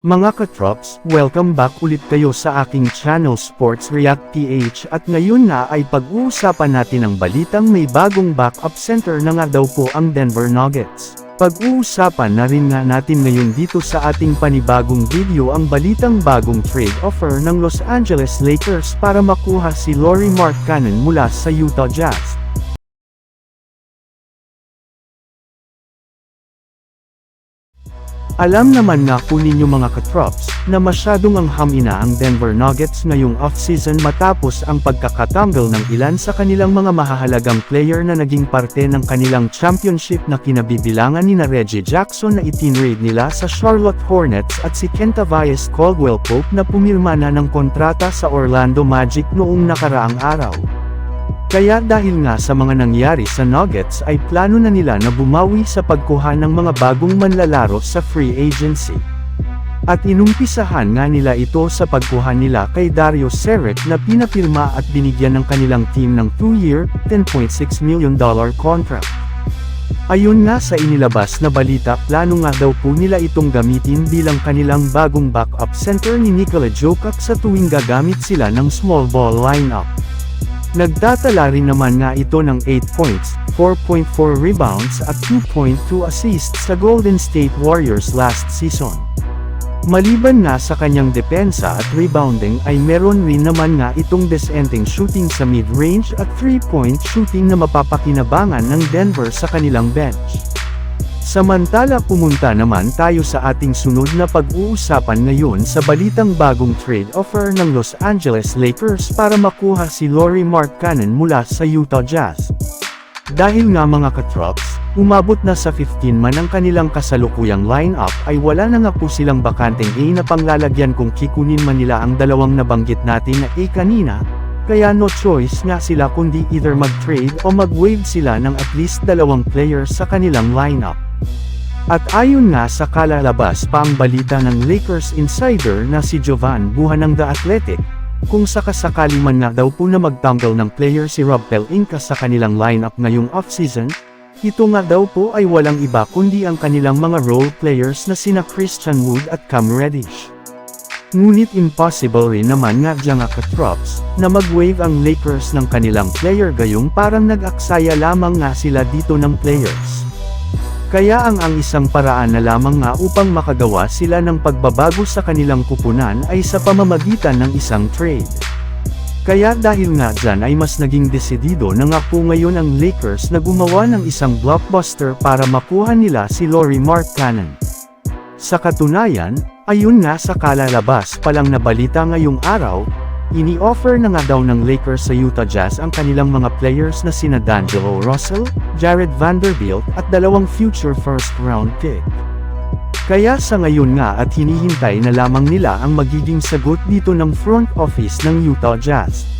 Mga katrops, welcome back ulit kayo sa aking channel Sports React PH at ngayon na ay pag-uusapan natin ang balitang may bagong backup center na nga daw po ang Denver Nuggets. Pag-uusapan na rin nga natin ngayon dito sa ating panibagong video ang balitang bagong trade offer ng Los Angeles Lakers para makuha si Laurie Markkanen mula sa Utah Jazz. Alam naman nga po ninyo mga katrops, na masyadong ang hamina ang Denver Nuggets ngayong off-season matapos ang pagkakatanggal ng ilan sa kanilang mga mahahalagang player na naging parte ng kanilang championship na kinabibilangan ni na Reggie Jackson na itinrade nila sa Charlotte Hornets at si Kentavious Caldwell Pope na pumirma na ng kontrata sa Orlando Magic noong nakaraang araw. Kaya dahil nga sa mga nangyari sa Nuggets ay plano na nila na bumawi sa pagkuha ng mga bagong manlalaro sa free agency. At inumpisahan nga nila ito sa pagkuha nila kay Dario Saric na pinapirma at binigyan ng kanilang team ng 2-year, $10.6 million contract. Ayun nga sa inilabas na balita plano nga daw po nila itong gamitin bilang kanilang bagong backup center ni Nikola Jokic sa tuwing gagamit sila ng small ball lineup. Nagtatala rin naman nga ito ng 8 points, 4.4 rebounds at 2.2 assists sa Golden State Warriors last season. Maliban nga sa kanyang depensa at rebounding ay meron rin naman nga itong desenteng shooting sa mid-range at 3-point shooting na mapapakinabangan ng Denver sa kanilang bench. Samantala pumunta naman tayo sa ating sunod na pag-uusapan ngayon sa balitang bagong trade offer ng Los Angeles Lakers para makuha si Laurie Markkanen mula sa Utah Jazz. Dahil nga mga katrops, umabot na sa 15 man ang kanilang kasalukuyang lineup ay wala na nga po silang bakanteng A na panglalagyan kung kikunin man nila ang dalawang nabanggit natin na A kanina, kaya no choice nga sila kundi either mag-trade o mag-wave sila ng at least dalawang players sa kanilang lineup. At ayon nga sa kalalabas pa ang balita ng Lakers insider na si Jovan Buhan ng The Athletic, kung sakasakali man nga daw po na magtanggal ng player si Rob Pelinka sa kanilang lineup ngayong offseason, ito nga daw po ay walang iba kundi ang kanilang mga role players na sina Christian Wood at Cam Reddish. Ngunit impossible rin naman nga dyan katrops, na mag-wave ang Lakers ng kanilang player gayong parang nag-aksaya lamang nga sila dito ng players. Kaya ang ang isang paraan na lamang nga upang makagawa sila ng pagbabago sa kanilang kupunan ay sa pamamagitan ng isang trade. Kaya dahil nga dyan ay mas naging desidido na nga po ngayon ang Lakers na gumawa ng isang blockbuster para makuha nila si Laurie Markkanen. Sa katunayan, ayun nga sa kalalabas palang nabalita ngayong araw, Ini-offer na nga daw ng Lakers sa Utah Jazz ang kanilang mga players na sina D'Angelo Russell, Jared Vanderbilt at dalawang future first round pick. Kaya sa ngayon nga at hinihintay na lamang nila ang magiging sagot dito ng front office ng Utah Jazz.